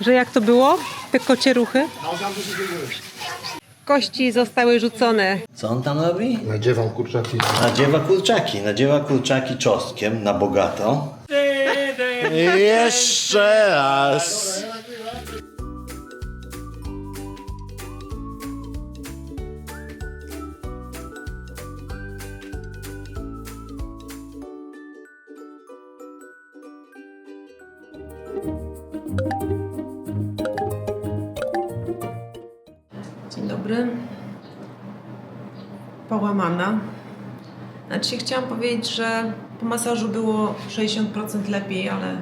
Że jak to było? Te kocie ruchy? Kości zostały rzucone. Co on tam robi? Nadziewam kurczaki. Nadziewa kurczaki. Nadziewa kurczaki czosnkiem na bogato. Jeszcze raz. Połamana. Znaczy chciałam powiedzieć, że po masażu było 60% lepiej, ale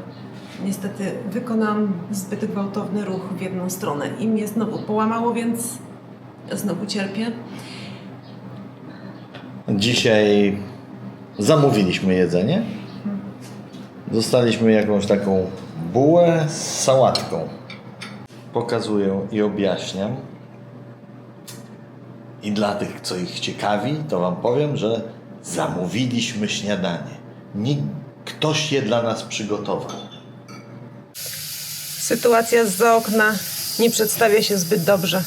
niestety wykonałam zbyt gwałtowny ruch w jedną stronę i mnie znowu połamało, więc znowu cierpię. Dzisiaj zamówiliśmy jedzenie. Dostaliśmy jakąś taką bułę z sałatką. Pokazuję i objaśniam. I dla tych, co ich ciekawi, to Wam powiem, że zamówiliśmy śniadanie. Nie, ktoś je dla nas przygotował. Sytuacja z okna nie przedstawia się zbyt dobrze.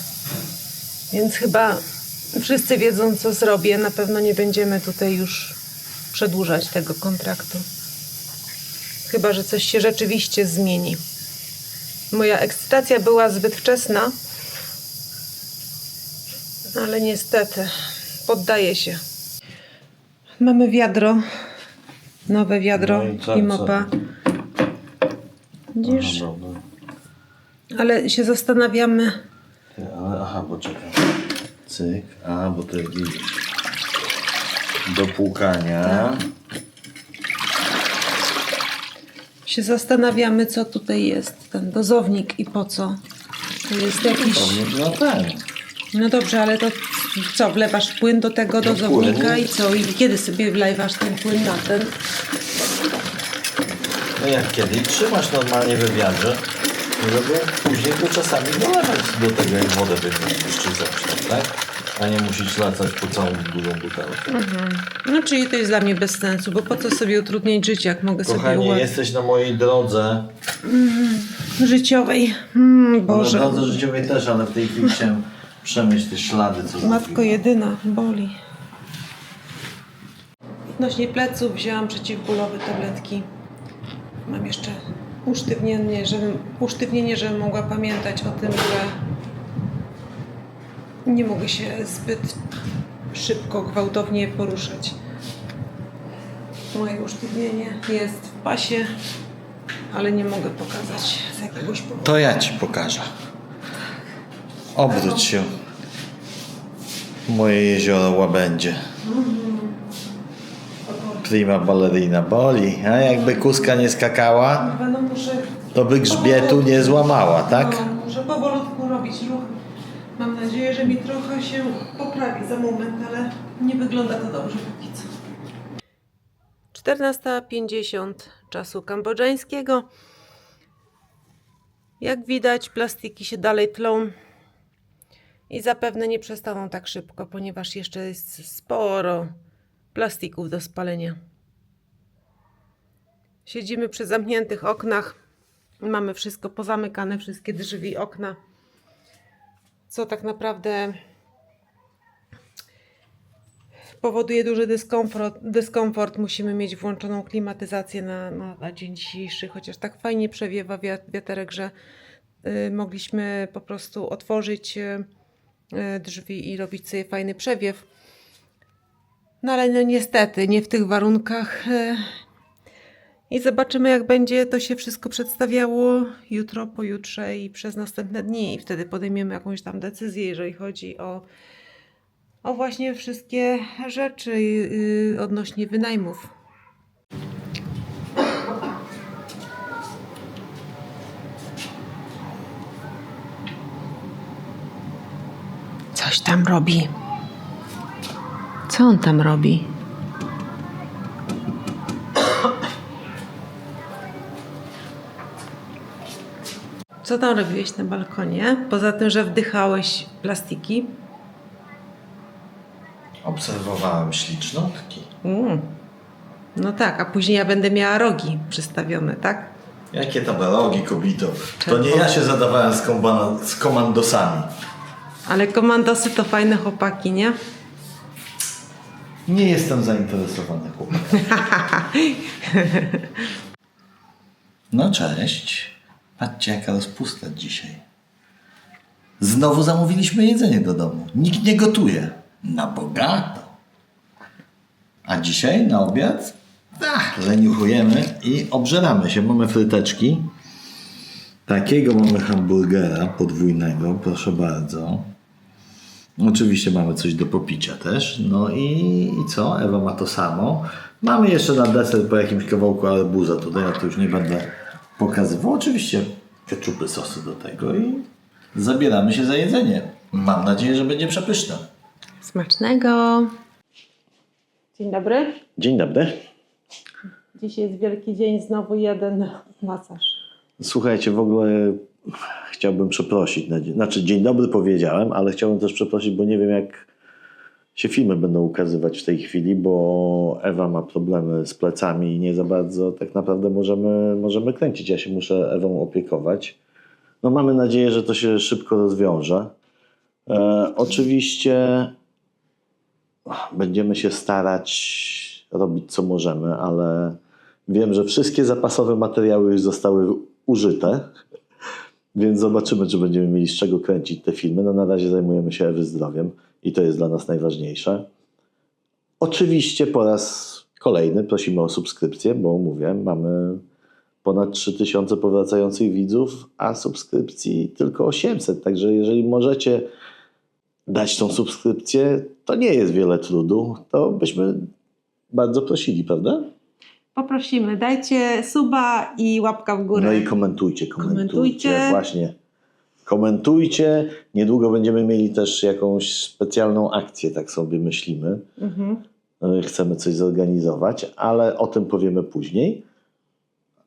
Więc chyba wszyscy wiedzą, co zrobię. Na pewno nie będziemy tutaj już przedłużać tego kontraktu. Chyba, że coś się rzeczywiście zmieni. Moja ekscytacja była zbyt wczesna, ale niestety poddaję się. Mamy wiadro, nowe wiadro No i co- i mopa. Widzisz? Ale się zastanawiamy, Ty, Ale, aha, bo czekaj. Cyk. A, bo to jest. Do płukania. się zastanawiamy, co tutaj jest, ten dozownik i po co. To jest jakiś... Pewnie, No ten. No dobrze, ale to co, wlewasz płyn do tego dozownika płyn. i co? I kiedy sobie wlewasz ten płyn na ten? No jak kiedy? Trzymasz normalnie we wiadrze. Żeby później to czasami dolewać do tego jak wodę wypuścisz czy coś tam, tak? A nie musisz latać po całą dużą butelkę. No czyli to jest dla mnie bez sensu, bo po co sobie utrudniać życie, jak mogę sobie Kochanie, ułatwić jesteś na mojej drodze. życiowej. Mm, Boże. Na drodze życiowej też, ale w tej chwili chciałem przemyśl te ślady, co matko zrobiłem. jedyna, boli. Odnośnie pleców wzięłam przeciwbólowe tabletki. Mam jeszcze usztywnienie, żebym, usztywnienie, żebym mogła pamiętać o tym, że nie mogę się zbyt szybko, gwałtownie poruszać. Moje usztywnienie jest w pasie, ale nie mogę pokazać z jakiegoś powodu. To ja ci pokażę. Obróć się. Moje jezioro Łabędzie. Prima ballerina boli. A jakby kuska nie skakała, to by grzbietu nie złamała, tak? No, muszę powolutku robić ruch. Mam nadzieję, że mi trochę się poprawi za moment, ale nie wygląda to dobrze póki co. 14.50 czasu kambodżańskiego. Jak widać, plastiki się dalej tlą i zapewne nie przestaną tak szybko, ponieważ jeszcze jest sporo plastików do spalenia. Siedzimy przy zamkniętych oknach. Mamy wszystko pozamykane, wszystkie drzwi, okna. Co tak naprawdę powoduje duży dyskomfort. dyskomfort. Musimy mieć włączoną klimatyzację na, na, na dzień dzisiejszy, chociaż tak fajnie przewiewa wiat- wiaterek, że y, mogliśmy po prostu otworzyć y, drzwi i robić sobie fajny przewiew. No ale no niestety, nie w tych warunkach. y, i zobaczymy, jak będzie to się wszystko przedstawiało jutro, pojutrze i przez następne dni. I wtedy podejmiemy jakąś tam decyzję, jeżeli chodzi o, o właśnie wszystkie rzeczy yy, odnośnie wynajmów. Coś tam robi. Co on tam robi? Co tam robiłeś na balkonie? Poza tym, że wdychałeś plastiki. Obserwowałem ślicznotki. Mm. No tak, a później ja będę miała rogi przystawione, tak? Jakie tabelogi, kobito? To nie ja się zadawałem z, z komandosami. Ale komandosy to fajne chłopaki, nie? Nie jestem zainteresowany chłopakiem. No cześć. Patrzcie jaka rozpusta dzisiaj. Znowu zamówiliśmy jedzenie do domu. Nikt nie gotuje. Na bogato. A dzisiaj na obiad? Ach, leniuchujemy i obżeramy się. Mamy fryteczki. Takiego mamy hamburgera podwójnego, proszę bardzo. Oczywiście mamy coś do popicia też. No i, i co? Ewa ma to samo. Mamy jeszcze na deser po jakimś kawałku arbuza. Tutaj ja to już nie będę pokazywał. Oczywiście keczupy, sosy do tego i zabieramy się za jedzenie. Mam nadzieję, że będzie przepyszne. Smacznego. Dzień dobry. Dzień dobry. Dzisiaj jest wielki dzień, znowu jeden masaż. Słuchajcie, w ogóle chciałbym przeprosić. Znaczy, dzień dobry powiedziałem, ale chciałbym też przeprosić, bo nie wiem, jak się filmy będą ukazywać w tej chwili, bo Ewa ma problemy z plecami i nie za bardzo tak naprawdę możemy, możemy kręcić. Ja się muszę Ewą opiekować. No, mamy nadzieję, że to się szybko rozwiąże. E, oczywiście będziemy się starać robić co możemy, ale wiem, że wszystkie zapasowe materiały już zostały użyte, więc zobaczymy, czy będziemy mieli z czego kręcić te filmy. No na razie zajmujemy się Ewy zdrowiem i to jest dla nas najważniejsze. Oczywiście po raz kolejny prosimy o subskrypcję, bo mówię, mamy ponad 3000 powracających widzów, a subskrypcji tylko 800. Także jeżeli możecie dać tą subskrypcję, to nie jest wiele trudu, to byśmy bardzo prosili, prawda? Poprosimy, dajcie suba i łapka w górę. No i komentujcie, komentujcie, Komentujcie. Właśnie. Komentujcie. Niedługo będziemy mieli też jakąś specjalną akcję, tak sobie myślimy. Mhm. E, Chcemy coś zorganizować, ale o tym powiemy później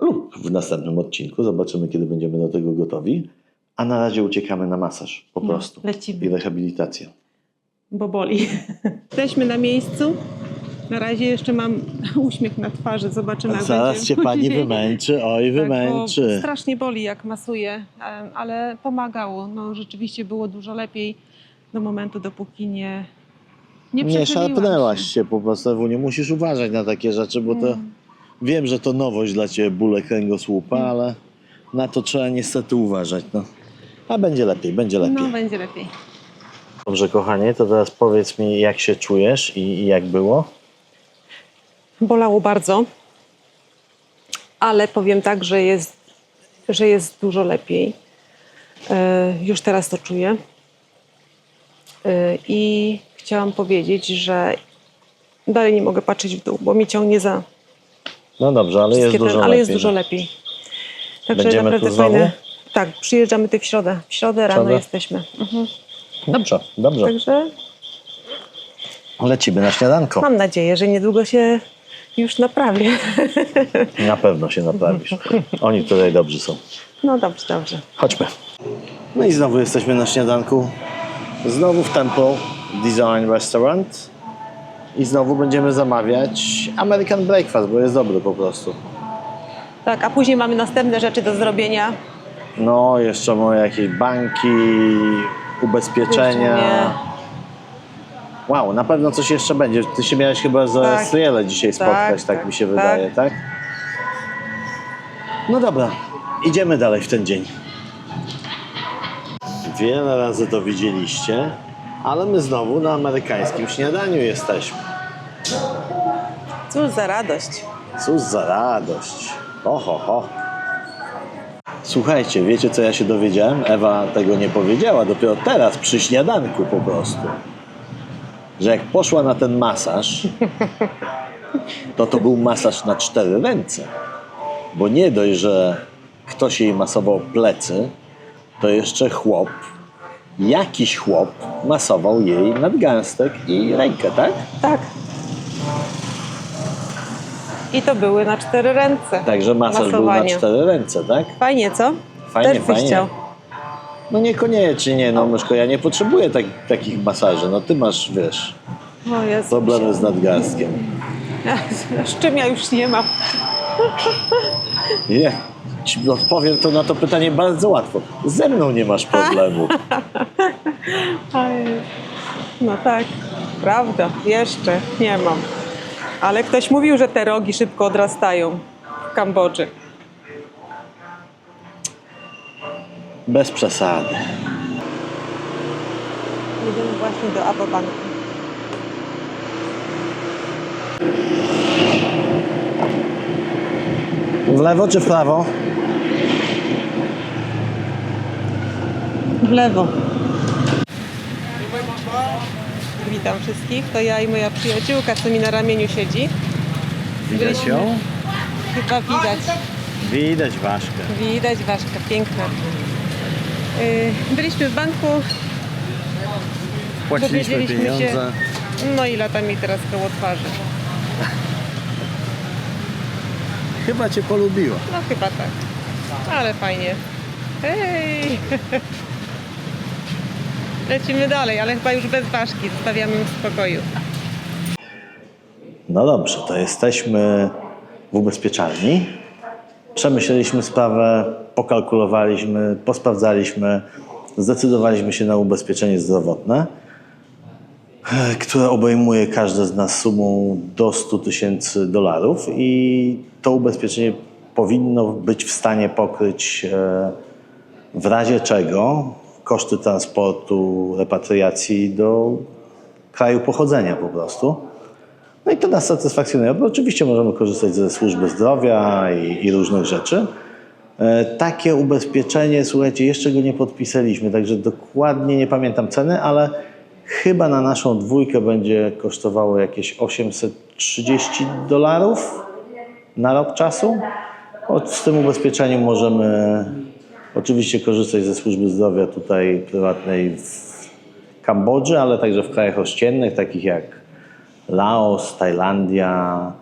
lub w następnym odcinku. Zobaczymy, kiedy będziemy do tego gotowi. A na razie uciekamy na masaż po No, prostu lecimy. i rehabilitację. bo boli. Jesteśmy na miejscu. Na razie jeszcze mam uśmiech na twarzy. Zobaczymy, jak Zaraz będzie cię pani wymęczy, oj Tak, wymęczy. strasznie boli, jak masuję, em, ale pomagało. No, rzeczywiście było dużo lepiej do momentu, dopóki nie nie, Nie szarpnęłaś się. się po prostu, nie musisz uważać na takie rzeczy, bo to Mm. wiem, że to nowość dla Ciebie, bóle kręgosłupa, Mm. ale na to trzeba niestety uważać. No. A będzie lepiej, będzie lepiej. No, będzie lepiej. Dobrze, kochanie, to teraz powiedz mi, jak się czujesz i, i jak było? Bolało bardzo, ale powiem tak, że jest, że jest dużo lepiej. E, Już teraz to czuję. E, I chciałam powiedzieć, że dalej nie mogę patrzeć w dół, bo mi ciągnie za No dobrze, ale jest dużo ten, ale lepiej. jest dużo lepiej. Także Będziemy naprawdę tu znowu? fajne. Tak, przyjeżdżamy ty w środę. W środę rano Środę? jesteśmy. Mhm. Dobrze, dobrze. Także Lecimy na śniadanko. mam nadzieję, że niedługo się już naprawię. Na pewno się naprawisz. Oni tutaj dobrzy są. No dobrze, dobrze. Chodźmy. No i znowu jesteśmy na śniadanku. Znowu w Temple Design Restaurant. I znowu będziemy zamawiać American Breakfast, bo jest dobry po prostu. Tak, a później mamy następne rzeczy do zrobienia. No, jeszcze moje jakieś banki, ubezpieczenia. Jeszcze nie. Wow, na pewno coś jeszcze będzie. Ty się miałeś chyba z Tak. Estriele dzisiaj spotkać, tak, tak, mi się tak. wydaje, tak? No dobra, idziemy dalej w ten dzień. Wiele razy to widzieliście, ale my znowu na amerykańskim śniadaniu jesteśmy. Cóż za radość. Cóż za radość. Oho, ho. Słuchajcie, wiecie co ja się dowiedziałem? Ewa tego nie powiedziała, dopiero teraz przy śniadanku po prostu. Że jak poszła na ten masaż, to to był masaż na cztery ręce. Bo nie dość, że ktoś jej masował plecy, to jeszcze chłop, jakiś chłop masował jej nadgarstek i rękę, tak? Tak. I to były na cztery ręce. Także masaż był na Masowanie. cztery ręce, tak? Fajnie, co? Fajnie, Też byś fajnie. chciał. No niekoniecznie, nie no myszko, ja nie potrzebuję tak, takich masaży, no ty masz, wiesz, O Jezu. problemy z nadgarstkiem. Z czym ja już nie mam. Nie, ci odpowiem to na to pytanie bardzo łatwo. Ze mną nie masz problemu. No tak, prawda, jeszcze nie mam. Ale ktoś mówił, że te rogi szybko odrastają w Kambodży. Bez przesady. Jedziemy właśnie do Abobanku. W lewo czy w prawo? W lewo. Witam wszystkich. To ja i moja przyjaciółka, co mi na ramieniu siedzi. Widać ją? Chyba widać. Widać Waszkę. Widać ważka, piękna. Yy, Byliśmy w banku, Płaciliśmy dowiedzieliśmy się, pieniądze. no i lata mi teraz koło twarzy. Chyba cię polubiła. No chyba tak. Ale fajnie. Hej! Lecimy dalej, ale chyba już bez ważki. Zostawiamy ją w spokoju. No dobrze, to jesteśmy w ubezpieczalni. Przemyśleliśmy sprawę, pokalkulowaliśmy, posprawdzaliśmy, zdecydowaliśmy się na ubezpieczenie zdrowotne, które obejmuje każde z nas sumą do 100 tysięcy dolarów i to ubezpieczenie powinno być w stanie pokryć e, w razie czego koszty transportu, repatriacji do kraju pochodzenia po prostu. No i to nas satysfakcjonuje, bo oczywiście możemy korzystać ze służby zdrowia i, i różnych rzeczy. E, Takie ubezpieczenie, słuchajcie, jeszcze go nie podpisaliśmy, także dokładnie nie pamiętam ceny, ale chyba na naszą dwójkę będzie kosztowało jakieś 830 dolarów na rok czasu. Od, z tym ubezpieczeniem możemy oczywiście korzystać ze służby zdrowia tutaj prywatnej w Kambodży, ale także w krajach ościennych, takich jak Laos, Tajlandia,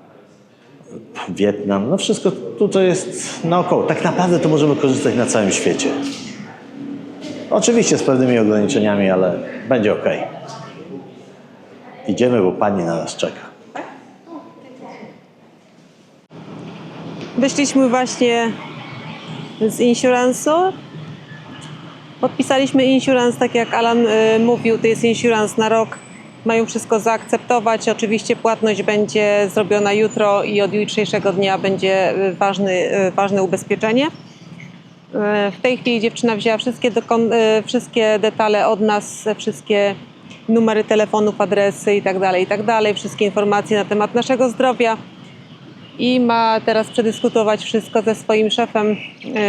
Wietnam. No wszystko tutaj jest naokoło. Tak naprawdę to możemy korzystać na całym świecie. Oczywiście z pewnymi ograniczeniami, ale będzie ok. Idziemy, bo pani na nas czeka. Wyszliśmy właśnie z insurance'u. Podpisaliśmy insurance, tak jak Alan y, mówił, to jest insurance na rok. Mają wszystko zaakceptować. Oczywiście płatność będzie zrobiona jutro i od jutrzejszego dnia będzie y, ważny, y, ważne ubezpieczenie. Y, W tej chwili dziewczyna wzięła wszystkie, wszystkie detale od nas, wszystkie numery telefonów, adresy i tak dalej, i tak wszystkie informacje na temat naszego zdrowia i ma teraz przedyskutować wszystko ze swoim szefem.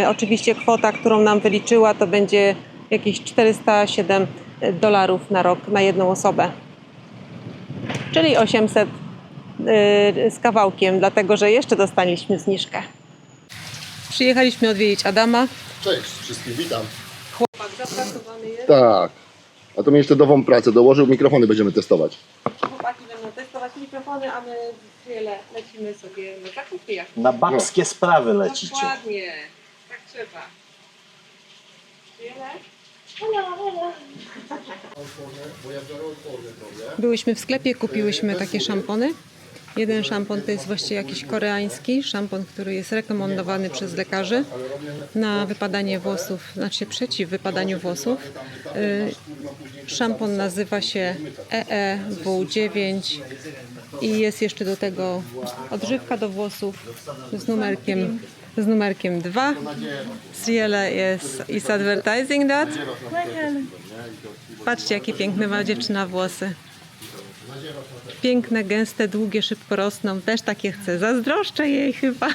Oczywiście kwota, którą nam wyliczyła, to będzie jakieś 407 dolarów na rok na jedną osobę. Czyli 800 e, z kawałkiem, dlatego że jeszcze dostaliśmy zniżkę. Przyjechaliśmy odwiedzić Adama. Cześć wszystkim, witam. Chłopak zapracowany jest. Tak. A to mi jeszcze nową pracę dołożył, mikrofony będziemy testować. Chłopaki będą testować mikrofony, a my chwilę lecimy sobie na zakupy. Jak Na babskie sprawy lecicie. Dokładnie. Tak trzeba. Byłyśmy w sklepie, kupiłyśmy takie szampony. Jeden szampon to jest właściwie jakiś koreański szampon, który jest rekomendowany przez lekarzy na wypadanie włosów, znaczy przeciw wypadaniu włosów. Y, Szampon nazywa się E EEW9 i jest jeszcze do tego odżywka do włosów z numerkiem, z numerkiem 2. Ciele jest is advertising that. Patrzcie, jakie piękne ma dziewczyna włosy. Piękne, gęste, długie, szybko rosną. Też takie chcę. Zazdroszczę jej chyba.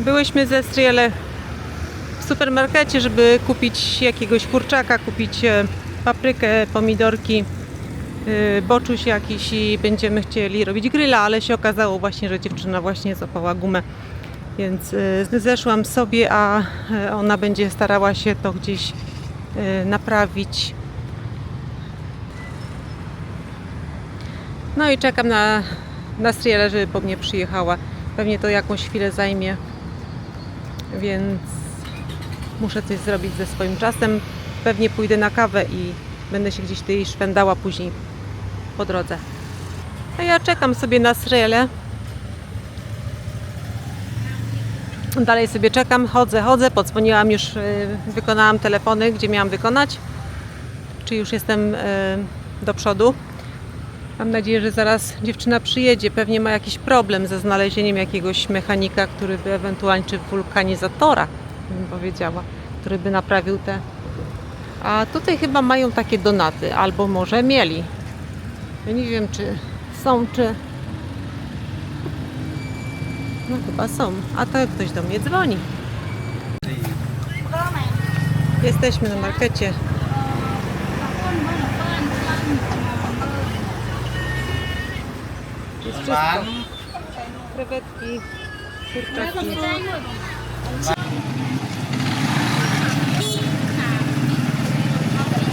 Byłyśmy ze Striele w supermarkecie, żeby kupić jakiegoś kurczaka, kupić e, paprykę, pomidorki, y, boczuś jakiś i będziemy chcieli robić grilla, ale się okazało właśnie, że dziewczyna właśnie złapała gumę. Więc y, zeszłam sobie, a y, ona będzie starała się to gdzieś y, naprawić. No i czekam na, na żeby po mnie przyjechała. Pewnie to jakąś chwilę zajmie, więc muszę coś zrobić ze swoim czasem. Pewnie pójdę na kawę i będę się gdzieś tutaj szwendała później po drodze. A ja czekam sobie na Srielę. Dalej sobie czekam, chodzę, chodzę, podzwoniłam już, y, wykonałam telefony, gdzie miałam wykonać. Czy już jestem y, do przodu. Mam nadzieję, że zaraz dziewczyna przyjedzie. Pewnie ma jakiś problem ze znalezieniem jakiegoś mechanika, który by ewentualnie, czy wulkanizatora, bym powiedziała, który by naprawił te. A tutaj chyba mają takie donaty, albo może mieli. Ja nie wiem, czy są, czy. No chyba są. A to ktoś do mnie dzwoni. Jesteśmy na markecie. Jest wszystko. Krewetki, kurczaki.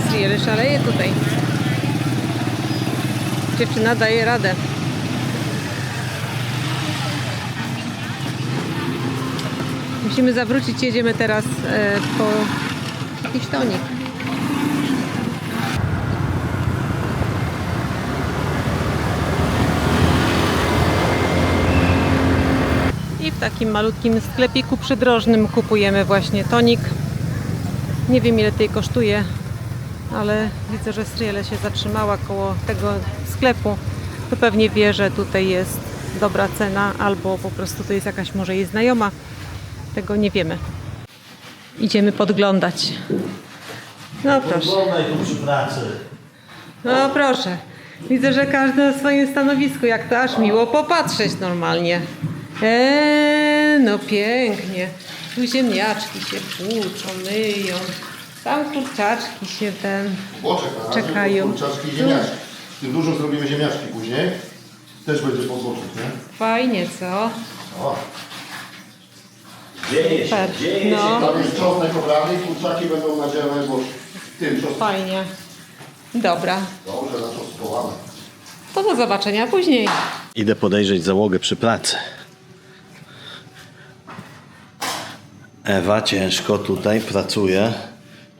Sriel szaleje tutaj. Dziewczyna daje radę. Musimy zawrócić, jedziemy teraz e, po jakiś tonik. I w takim malutkim sklepiku przydrożnym kupujemy właśnie tonik. Nie wiem ile tej kosztuje, ale widzę, że Striele się zatrzymała koło tego sklepu. To pewnie wie, że tutaj jest dobra cena, albo po prostu to jest jakaś może jej znajoma. Tego nie wiemy. Idziemy podglądać. No proszę. Oglądaj tu przy pracy. No proszę. Widzę, że każdy na swoim stanowisku, jak to aż miło popatrzeć normalnie. Eee, no pięknie. Tu ziemniaczki się płuczą, myją. Tam kurczaczki się ten... Boczek na razie, Czekają. kurczaczki i ziemniaczki. Tym dużo zrobimy ziemniaczki później. Też będzie po złotych, nie? Fajnie, co? O, Dzieje się, Super. dzieje się. No, tam jest czosnek obrany i kurczaki będą nadziane, bo tym czosnkiem. fajnie. Dobra. Dobrze, naczosnkowane. To do zobaczenia później. Idę podejrzeć załogę przy pracy. Ewa ciężko tutaj pracuje.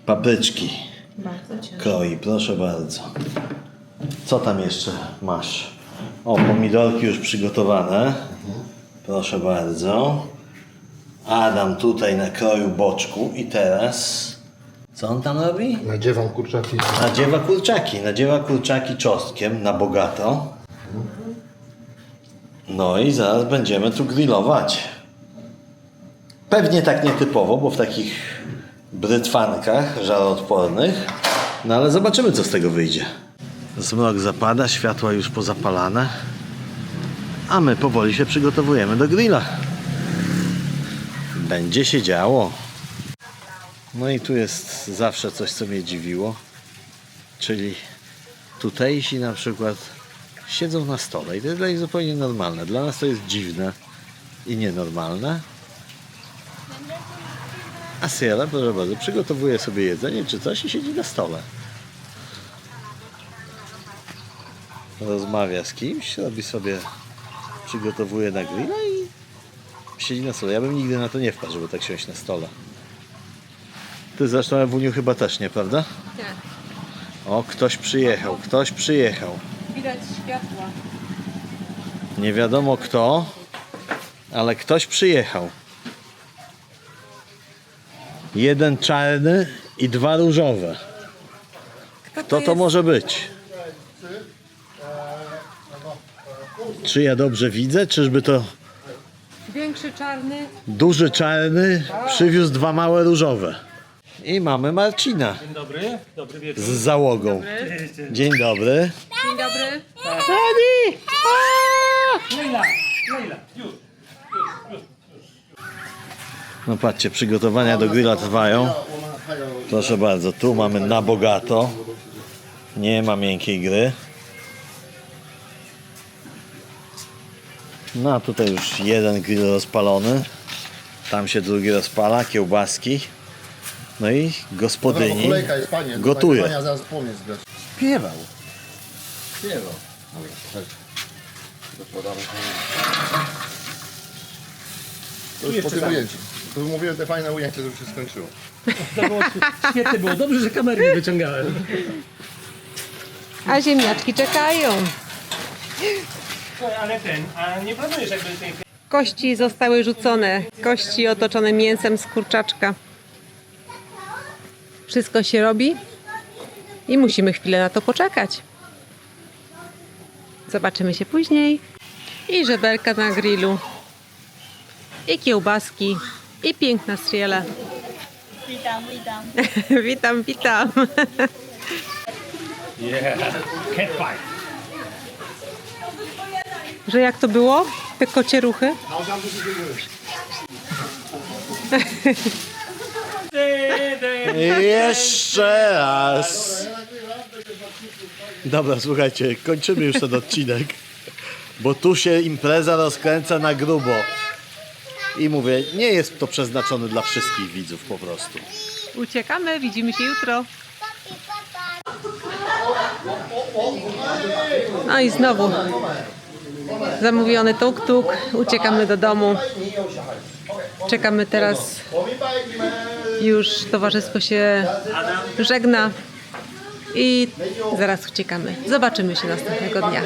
Papryczki Bardzo ciężko. kroi, proszę bardzo. Co tam jeszcze masz? O, pomidorki już przygotowane. Proszę bardzo. Adam tutaj nakroił boczku i teraz... Co on tam robi? Nadziewam kurczaki. Nadziewa kurczaki. Nadziewa kurczaki czosnkiem na bogato. No i zaraz będziemy tu grillować. Pewnie tak nietypowo, bo w takich brytwankach żaroodpornych. No ale zobaczymy, co z tego wyjdzie. Zmrok zapada, światła już pozapalane. A my powoli się przygotowujemy do grilla. Będzie się działo. No i tu jest zawsze coś, co mnie dziwiło. Czyli tutejsi na przykład siedzą na stole i to jest dla nich zupełnie normalne. Dla nas to jest dziwne i nienormalne. A Sierra, proszę bardzo, przygotowuje sobie jedzenie czy coś i siedzi na stole. Rozmawia z kimś, robi sobie, przygotowuje na grilla i siedzi na stole. Ja bym nigdy na to nie wpadł, żeby tak siąść na stole. Ty zresztą, Ewuniu, chyba też nie, prawda? Nie. O, ktoś przyjechał, ktoś przyjechał. Widać światła. Nie wiadomo kto, ale ktoś przyjechał. Jeden czarny i dwa różowe. Kto to może być? Czy ja dobrze widzę? Czyżby to Większy czarny. duży czarny przywiózł dwa małe różowe? I mamy Marcina Dzień dobry, dobry wieczór. z załogą. Dzień dobry. Dzień dobry. Tani! Leila, Leila, już. No patrzcie, przygotowania do grilla trwają. Proszę bardzo, tu mamy na bogato. Nie ma miękkiej gry. No a tutaj już jeden grill rozpalony. Tam się drugi rozpala, kiełbaski. No i gospodyni Kolejka jest, panie. gotuje. Pania zaraz płomień zgrać. Śpiewał. Śpiewał. Dobra, chodź. Dokładamy. To już po tym ujęciu. To mówiłem te fajne ujęcie, to już się skończyło. To było świetnie było, dobrze, że kamery nie wyciągałem. A ziemniaczki czekają. Ale ten, a nie planujesz jakby tej... Kości zostały rzucone. Kości otoczone mięsem z kurczaczka. Wszystko się robi i musimy chwilę na to poczekać. Zobaczymy się później. I żeberka na grillu. I kiełbaski. I piękna striela. Witam, witam. witam, witam. Cat fight. Że jak to było? Te kocie ruchy? Jeszcze raz. Dobra, słuchajcie, kończymy już ten odcinek, bo tu się impreza rozkręca na grubo. I mówię, nie jest to przeznaczone dla wszystkich widzów po prostu. Uciekamy, widzimy się jutro. No i znowu zamówiony tuk-tuk. Uciekamy do domu. Czekamy teraz. Już towarzystwo się żegna. I zaraz uciekamy. Zobaczymy się następnego dnia.